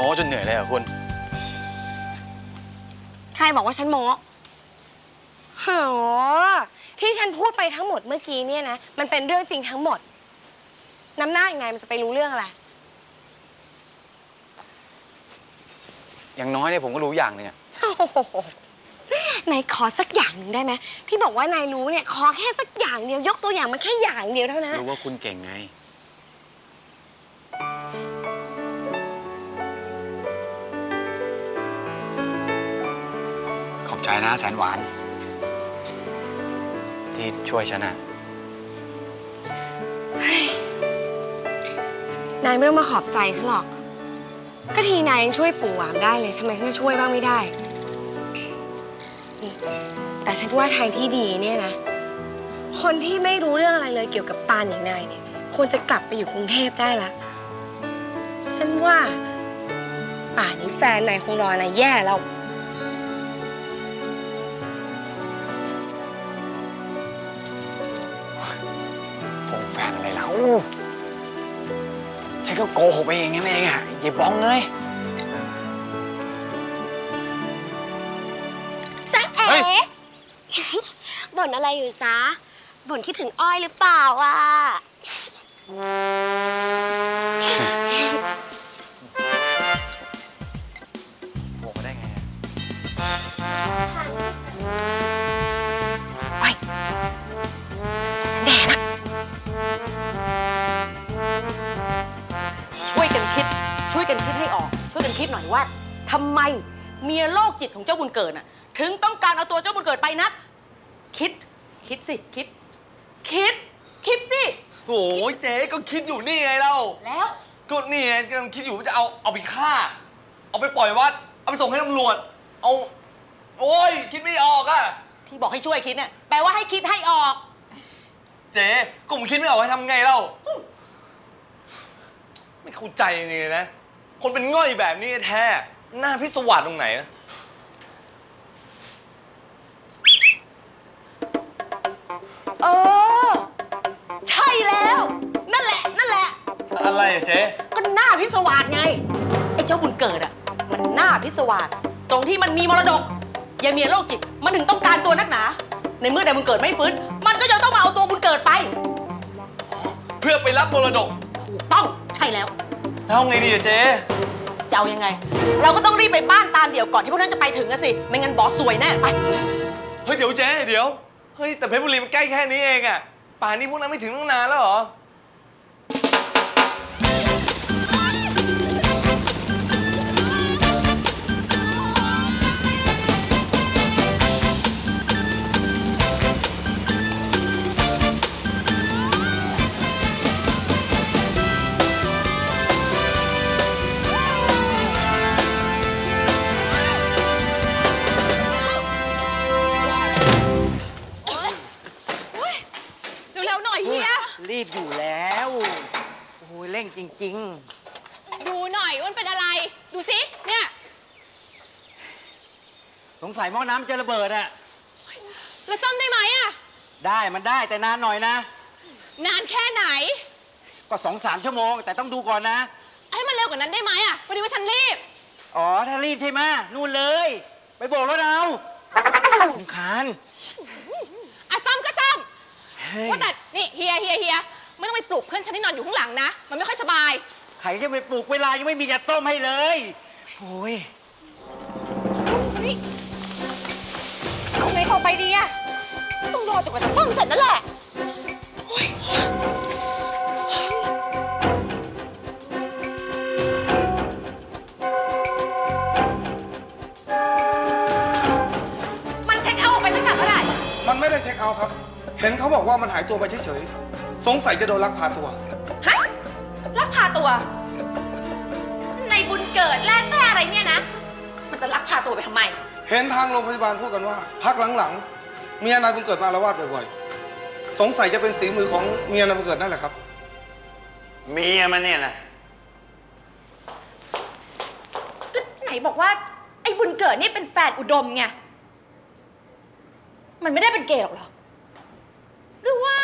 ม้จนเหนื่อยเลยเหรอะคุณ ใครบอกว่าฉันโม้โหที่ฉันพูดไปทั้งหมดเมื่อกี้เนี่ยนะ มันเป็นเรื่องจริงทั้งหมด น้ำหน้าอย่างไงมันจะไปรู้เรื่องอะไร อย่างน้อยเนี่ยผมก็รู้อย่างหนึงอะโอ้โหนายขอสักอย่างหนึ่งได้ไหมที่บอกว่านายรู้เนี่ย ขอแค่สักอย่างเดียวยกตัวอย่างมาแค่อย่างเดียวเท่านั้น รู้ว่าคุณเก่งไง อบใจนะแสนหวาน ที่ช่วยฉันอะนายไม่ต้องมาขอบใจฉันหรอก ก็ทีนายยังช่วยปู่หวามได้เลยทำไมฉันจะช่วยบ้างไม่ได้นี่แต่ฉันว่าทางที่ดีเนี่ยนะ คนที่ไม่รู้เรื่องอะไรเลยเกี่ยวกับตาลอย่างนายเนี่ยควรจะกลับไปอยู่กรุงเทพได้ละ ฉันว่า ป่านนี้แฟนนายคงรอนายแย่แล้ว ฉันก็โกหกไปเองนั่นเองอะอย่าบ้องเลยจ๊ะเฮ้เอ๋ยบ่นอะไรอยู่จ๊ะบ่นคิดถึงอ้อยหรือเปล่าอะ โกหกมาได้ไงอะ หน่อยว่าทำไมเมียโรคจิตของเจ้าบุญเกิดน่ะ ถึงต้องการเอาตัวเจ้าบุญเกิดไปนัก คิด คิดสิ คิด คิด คิดสิ โอ้ยเจ๊ก็คิดอยู่นี่ไงเรา แล้ว ก็นี่ไงกำลังคิดอยู่ว่าจะเอาเอาไปฆ่า เอาไปปล่อยวัด เอาไปส่งให้ตำรวจ เอา โอ้ยคิดไม่ออกอะที่บอกให้ช่วยคิดเนี่ยแปลว่าให้คิดให้ออก เจ๊ก็ผมคิดไม่ออกให้ทำไงเล่า ไม่เข้าใจจริงๆเลยนะ คนเป็นง่อยแบบนี้แท้หน้าพิศวาสตรงไหนอะเออ ใช่แล้ว นั่นแหละ นั่นแหละ อะไรอะเจ๊ ก็หน้าพิศวาสไง ไอ้เจ้าบุญเกิดอะ มันหน้าพิศวาสตรงที่มันมีมรดกยายเมียโรคจิต มันถึงต้องการตัวนักหนา ในเมื่อใดบุญเกิดไม่ฟื้น มันก็ยังต้องมาเอาตัวบุญเกิดไป เพื่อไปรับมรดก ถูกต้องใช่แล้ว แล้วไงดีอะเจ๊จะเอายังไง เราก็ต้องรีบไปบ้านตาลเดี่ยวก่อนที่พวกนั้นจะไปถึงอะสิ ไม่งั้นบอสซวยแน่ไป เฮ้ยเดี๋ยวเจ๊เดี๋ยว เฮ้ยแต่เพชรบุรีมันใกล้แค่นี้เองอะป่านนี้พวกนั้นไม่ถึงตั้งนานแล้วเหรอ จริง ดูหน่อยว่ามันเป็นอะไร ดูสิ เนี่ยๆสงสัยหม้อน้ำจะระเบิดอะแล้วซ่อมได้ไหมอะได้มันได้แต่นานหน่อยนะ นานแค่ไหน ก็สองสามชั่วโมง แต่ต้องดูก่อนนะ ให้มันเร็วกว่านั้นได้ไหมอะพอดีว่าฉันรีบ อ๋อ ถ้ารีบใช่ไหมนู่นเลย ไปโบกรถเอาคุณคานอะซ่อมก็ซ่อมเฮ้ยว่าแต่นี่เฮียเฮียเฮีย ไม่ต้องไปปลุกเพื่อนฉันที่นอนอยู่ข้างหลังนะ มันไม่ค่อยสบาย ใครจะไปปลูกเวลายังไม่มีจะส้มให้เลยโอ้ยเอาไงต่อไปดีอะต้องรอจนกว่าจะซ่อมเสร็จนั่นแหละโอ๊ยมันเช็คเอาท์ออกไปตั้งแต่เมื่อไหร่ มันไม่ได้เช็คเอาท์ครับ เห็นเขาบอกว่ามันหายตัวไปเฉยๆ สงสัยจะโดนลักพาตัว ฮะลักพาตัว ในบุญเกิดแลกแม่อะไรเนี่ยนะ มันจะลักพาตัวไปทำไม เห็นทางโรงพยาบาลพูดกันว่า พักหลังๆเมียนายบุญเกิดมาอาละวาดบ่อยๆสงสัยจะเป็นสีมือของเมียนายบุญเกิดนั่นแหละครับ เมียมันเนี่ยนะก็ไหนบอกว่า ไอ้บุญเกิดนี่เป็นแฟนอุดมไง มันไม่ได้เป็นเกย์หรอกเหรอ หรือว่า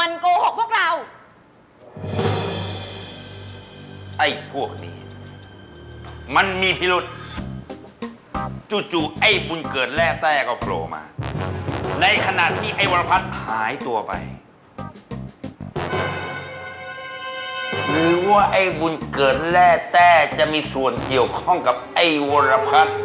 มันโกหกพวกเรา ไอ้พวกนี้ มันมีพิรุษจู่ๆไอ้บุญเกิดแร่แต้ก็โผล่มา ในขณะที่ไอ้วรพัฒน์หายตัวไป หรือว่าไอ้บุญเกิดแร่แต้จะมีส่วนเกี่ยวข้องกับไอ้วรพัฒน์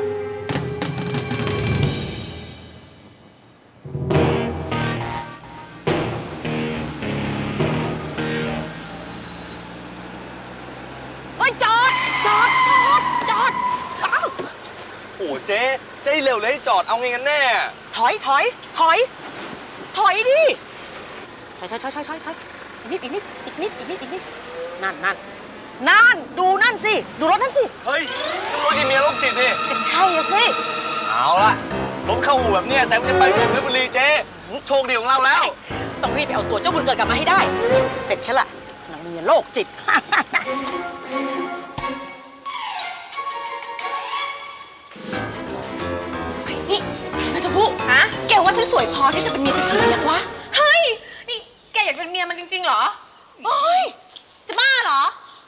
เจ๊เร็วเลยให้จอดเอาไงกันแน่ ถอยถอยถอย ถอยดิ ถอยถอยถอยถอยถอยถอยอีกนิดอีกนิดอีกนิดอีกนิดอีกนิดนั่นนั่นนั่นดูนั่นสิ ดูรถนั่นสิเฮ้ยรถที่เมียโรคจิตนี่ก็ใช่อะสิเอาละรถเข้าอู่แบบเนี้ยแซมจะไปเพชรบุรีเจ๊โชคดีของเราแล้ว ต้องรีบไปเอาตัวเจ้าบุญเกิดกลับมาให้ได้ เสร็จฉันละนางเมียโรคจิต แกว่าฉันสวยพอที่จะเป็นเมียเศรษฐียังวะ เฮ้ย นี่แกอยากเป็นเมียมันจริงๆเหรอ โอ้ย จะบ้าเหรอ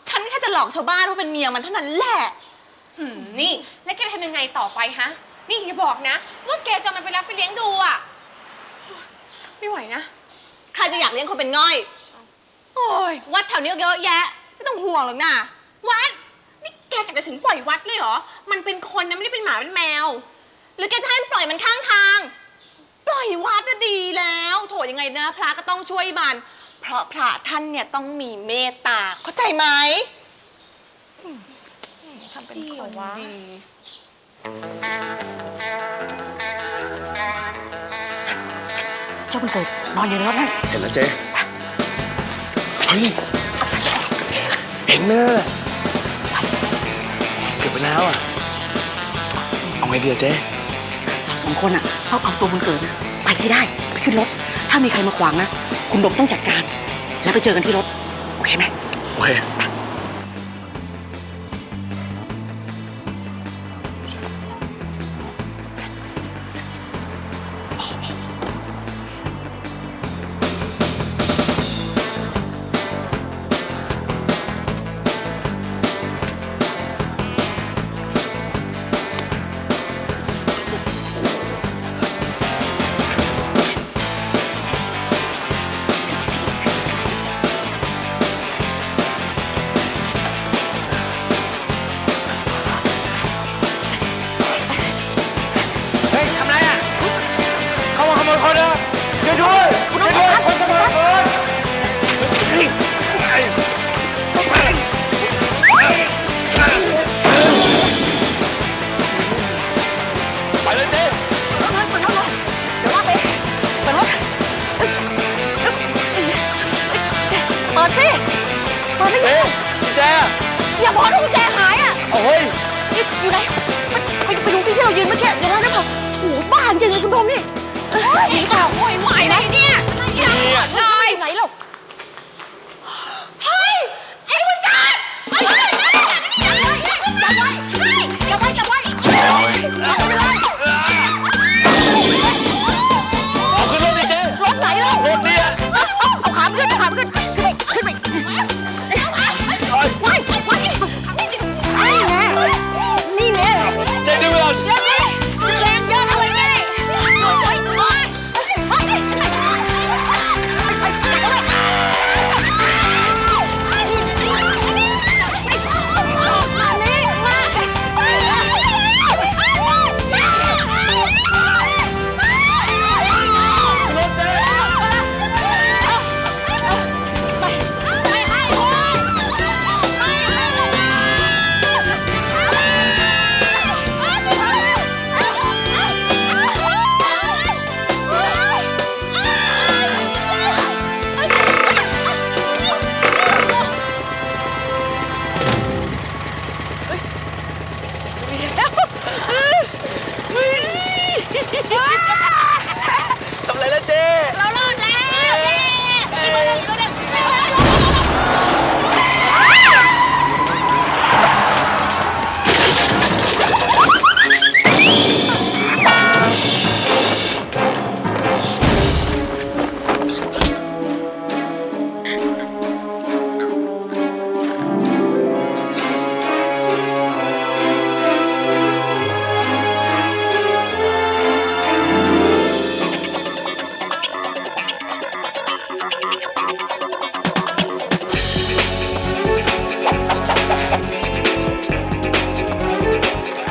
ฉันแค่จะหลอกชาวบ้านว่าเป็นเมียมันเท่านั้นแหละ หืมนี่ แล้วแกทำยังไงต่อไปฮะ นี่อย่าบอกนะ ว่าแกจะเอามันไปรับไปเลี้ยงดูอะ ไม่ไหวนะ ใครจะอยากเลี้ยงคนเป็นง่อย โอ้ย วัดแถวนี้ก็เยอะแยะ ไม่ต้องห่วงหรอกนะวัด นี่แกกะจะถึงปล่อยวัดเลยเหรอ มันเป็นคนนะไม่ได้เป็นหมาเป็นแมว หรือแกจะให้ปล่อยมันข้างทาง ปล่อยวัดก็ดีแล้ว โถยังไงนะ พระก็ต้องช่วยมัน เพราะพระท่านเนี่ยต้องมีเมตตา เข้าใจไหมอืมทำเป็นคนดี เจ้าบุญเกิดนอนอยู่ในรถนั่นเห็นแล้วเจ๊เฮ้ยเห็นไหมล่ะเก็บไปแล้วอะ เอาไงดีอะเจ๊เราส องคนอะต้องเอาตัวบุญเกิดนะไปให้ได้ไปขึ้นรถ ถ้ามีใครมาขวางนะ คุณดบต้องจัดการ แล้วไปเจอกันที่รถ โอเคไหมโอเค ริงๆคุณพรหมนี่ สีขาวโวยวายอะไรเนี่ยยังหมดเลย